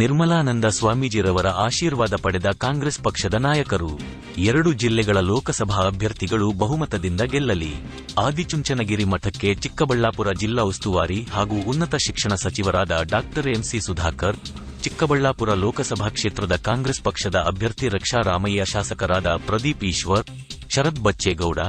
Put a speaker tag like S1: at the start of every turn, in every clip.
S1: ನಿರ್ಮಲಾನಂದ ಸ್ವಾಮೀಜಿರವರ ಆಶೀರ್ವಾದ ಪಡೆದ ಕಾಂಗ್ರೆಸ್ ಪಕ್ಷದ ನಾಯಕರು. ಎರಡು ಜಿಲ್ಲೆಗಳ ಲೋಕಸಭಾ ಅಭ್ಯರ್ಥಿಗಳು ಬಹುಮತದಿಂದ ಗೆಲ್ಲಲಿ. ಆದಿಚುಂಚನಗಿರಿ ಮಠಕ್ಕೆ ಚಿಕ್ಕಬಳ್ಳಾಪುರ ಜಿಲ್ಲಾ ಉಸ್ತುವಾರಿ ಹಾಗೂ ಉನ್ನತ ಶಿಕ್ಷಣ ಸಚಿವರಾದ ಡಾಕ್ಟರ್ ಎಂಸಿ ಸುಧಾಕರ್, ಚಿಕ್ಕಬಳ್ಳಾಪುರ ಲೋಕಸಭಾ ಕ್ಷೇತ್ರದ ಕಾಂಗ್ರೆಸ್ ಪಕ್ಷದ ಅಭ್ಯರ್ಥಿ ರಕ್ಷಾ ರಾಮಯ್ಯ ಶಾಸಕರಾದ ಪ್ರದೀಪ್ ಈಶ್ವರ್, ಶರತ್ ಬಚ್ಚೇಗೌಡ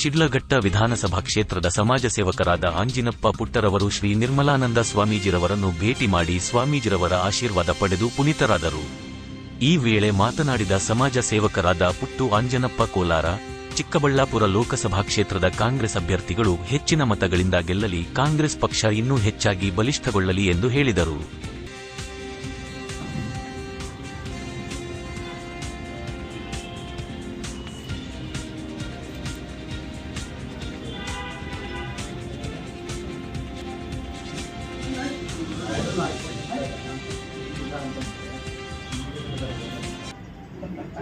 S1: ಶಿಡ್ಲಘಟ್ಟ ವಿಧಾನಸಭಾ ಕ್ಷೇತ್ರದ ಸಮಾಜ ಸೇವಕರಾದ ಅಂಜಿನಪ್ಪ ಪುಟ್ಟರವರು ಶ್ರೀ ನಿರ್ಮಲಾನಂದ ಸ್ವಾಮೀಜಿರವರನ್ನು ಭೇಟಿ ಮಾಡಿ ಸ್ವಾಮೀಜಿರವರ ಆಶೀರ್ವಾದ ಪಡೆದು ಪುನೀತರಾದರು. ಈ ವೇಳೆ ಮಾತನಾಡಿದ ಸಮಾಜ ಸೇವಕರಾದ ಪುಟ್ಟು ಆಂಜನಪ್ಪ ಕೋಲಾರ, ಚಿಕ್ಕಬಳ್ಳಾಪುರ ಲೋಕಸಭಾ ಕ್ಷೇತ್ರದ ಕಾಂಗ್ರೆಸ್ ಅಭ್ಯರ್ಥಿಗಳು ಹೆಚ್ಚಿನ ಮತಗಳಿಂದ ಗೆಲ್ಲಲಿ, ಕಾಂಗ್ರೆಸ್ ಪಕ್ಷ ಇನ್ನೂ ಹೆಚ್ಚಾಗಿ ಬಲಿಷ್ಠಗೊಳ್ಳಲಿ ಎಂದು ಹೇಳಿದರು.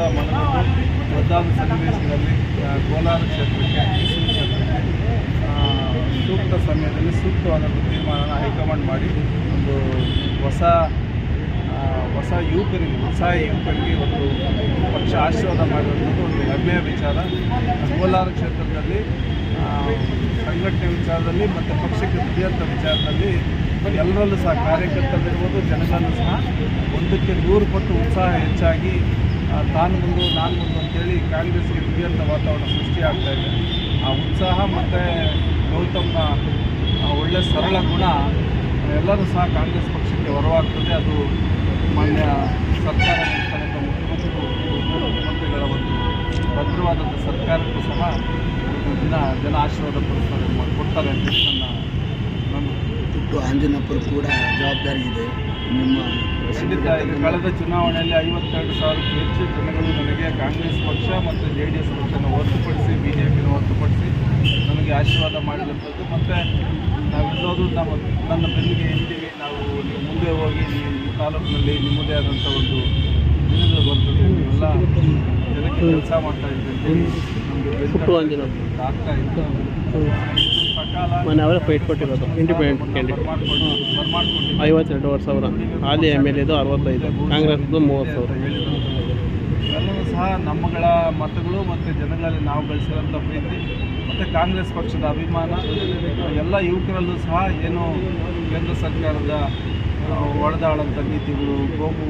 S2: ಸಹ ಮನಸ್ಸು ಮತದಾನ ಸನ್ನಿವೇಶದಲ್ಲಿ ಕೋಲಾರ ಕ್ಷೇತ್ರಕ್ಕೆ ಕ್ಷೇತ್ರಕ್ಕೆ ಸೂಕ್ತ ಸಮಯದಲ್ಲಿ ಸೂಕ್ತವಾದ ತೀರ್ಮಾನ ಹೈಕಮಾಂಡ್ ಮಾಡಿ ಒಂದು ಹೊಸ ಹೊಸ ಯುವಕರಿಗೆ, ಉತ್ಸಾಹ ಯುವಕರಿಗೆ ಒಂದು ಪಕ್ಷ ಆಶೀರ್ವಾದ ಮಾಡಿರುವಂಥದ್ದು ಒಂದು ಹೆಮ್ಮೆಯ ವಿಚಾರ. ಕೋಲಾರ ಕ್ಷೇತ್ರದಲ್ಲಿ ಸಂಘಟನೆ ವಿಚಾರದಲ್ಲಿ ಮತ್ತು ಪಕ್ಷಕ್ಕೆ ದುಡಿಯುವಂಥ ವಿಚಾರದಲ್ಲಿ ಎಲ್ಲರಲ್ಲೂ ಸಹ ಕಾರ್ಯಕರ್ತರಿರ್ಬೋದು ಜನಗಳಲ್ಲೂ ಸಹ ಒಂದಕ್ಕೆ ನೂರು ಪಟ್ಟು ಉತ್ಸಾಹ ಹೆಚ್ಚಾಗಿ ತಾನು ಮುಂದು ನಾನು ಮುಂದು ಅಂತೇಳಿ ಕಾಂಗ್ರೆಸ್ಗೆ ದುಡಿಯುವಂಥ ವಾತಾವರಣ ಸೃಷ್ಟಿಯಾಗ್ತಾ ಇದೆ. ಆ ಉತ್ಸಾಹ ಮತ್ತು ಗೌತಮ್ನ ಒಳ್ಳೆ ಸರಳ ಗುಣ, ಎಲ್ಲರೂ ಸಹ ಕಾಂಗ್ರೆಸ್ ಪಕ್ಷಕ್ಕೆ ಹೊರವಾಗ್ತದೆ ಅದು ಮಾನ್ಯ ಸರ್ಕಾರ ಮುಖ್ಯಮಂತ್ರಿಗಳು ಮುಖ್ಯಮಂತ್ರಿಗಳ ಒಂದು ಭದ್ರವಾದಂಥ ಸರ್ಕಾರಕ್ಕೂ ಸಹ ದಿನ ಜನ ಆಶೀರ್ವಾದ ಪಡಿಸ್ತಾರೆ ಕೊಡ್ತಾರೆ ಅಂತ ನನ್ನ
S3: ಪುಟ್ಟು ಆಂಜನಪ್ಪರು ಕೂಡ ಜವಾಬ್ದಾರಿ ಇದೆ. ನಿಮ್ಮ
S2: ಈಗ ಕಳೆದ ಚುನಾವಣೆಯಲ್ಲಿ ಐವತ್ತೆರಡು ಸಾವಿರಕ್ಕೂ ಹೆಚ್ಚು ಜನಗಳು ನನಗೆ ಕಾಂಗ್ರೆಸ್ ಪಕ್ಷ ಮತ್ತು ಜೆ ಡಿ ಎಸ್ ಪಕ್ಷನ ಹೊರತುಪಡಿಸಿ ಬಿ ಜೆ ಪಿನ ಹೊರತುಪಡಿಸಿ ನನಗೆ ಆಶೀರ್ವಾದ ಮಾಡಿದಂಥದ್ದು. ಮತ್ತು ನಾವೆಲ್ಲರೂ ನಮ್ಮ ನನ್ನ ಬೆನ್ನಿಗೆ ಇದ್ದೀವಿ ನಾವು ನೀವು ಮುಂದೆ ಹೋಗಿ ನೀವು ಈ ತಾಲೂಕಿನಲ್ಲಿ ನಿಮ್ಮದೇ ಆದಂಥ ಒಂದು ದಿನಗಳು ಬರ್ತದೆ ನೀವೆಲ್ಲ ಜನಕ್ಕೆ ಕೆಲಸ ಮಾಡ್ತಾ
S4: ಇದ್ದೀವಿ.
S2: ನಮಗೆ ಆಗ್ತಾ ಇತ್ತು.
S4: ಮೊನ್ನೆ ಅವರೇ ಫೈಟ್ ಕೊಟ್ಟಿರೋದು. ಇಂಡಿಪೆಂಡೆಂಟ್ ಕ್ಯಾಂಡಿಡೇಟ್
S2: ಐವತ್ತೆರಡು ವರ್ಷ
S4: ಐವತ್ತೆರಡುವರೆ ಸಾವಿರ. ಹಾಲಿ ಎಂ ಎಲ್ ಎದು ಅರವತ್ತೈದು. ಕಾಂಗ್ರೆಸ್ದು ಮೂವತ್ತು ಸಾವಿರ.
S2: ಇವೆಲ್ಲವೂ ಸಹ ನಮ್ಮಗಳ ಮತಗಳು ಮತ್ತು ಜನಗಳಲ್ಲಿ ನಾವು ಗಳಿಸಿರೋಂಥ ಪ್ರೀತಿ ಮತ್ತು ಕಾಂಗ್ರೆಸ್ ಪಕ್ಷದ ಅಭಿಮಾನ ಎಲ್ಲ ಯುವಕರಲ್ಲೂ ಸಹ ಏನು ಕೇಂದ್ರ ಸರ್ಕಾರದ ಆ, ಒಡೆದಾಳಂಥ ನೀತಿಗಳು ಗೋವು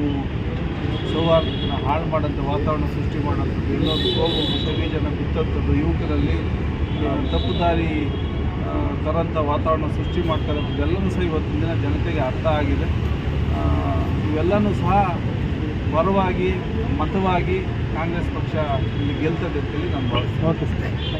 S2: ಸೌಹಾರ್ದನ ಹಾಳು ಮಾಡೋಂಥ ವಾತಾವರಣ ಸೃಷ್ಟಿ ಮಾಡೋಂಥದ್ದು ಇನ್ನೊಂದು ಗೋವು ಬೀಜನ ಬಿತ್ತಂಥದ್ದು ಯುವಕರಲ್ಲಿ ತಪ್ಪುದಾರಿ ತಪ್ಪು ದಾರಿ ತರೋಂಥ ವಾತಾವರಣ ಸೃಷ್ಟಿ ಮಾಡ್ತಾರೆ. ಇರೋದು ಎಲ್ಲವೂ ಸಹ ಇವತ್ತಿನ ದಿನ ಜನತೆಗೆ ಅರ್ಥ ಆಗಿದೆ. ಇವೆಲ್ಲನೂ ಸಹ ಪರವಾಗಿ ಮತವಾಗಿ ಕಾಂಗ್ರೆಸ್ ಪಕ್ಷ ಇಲ್ಲಿ ಗೆಲ್ತದೆ ಅಂತೇಳಿ ನಾನು ಭಾವಿಸ್ತೀನಿ.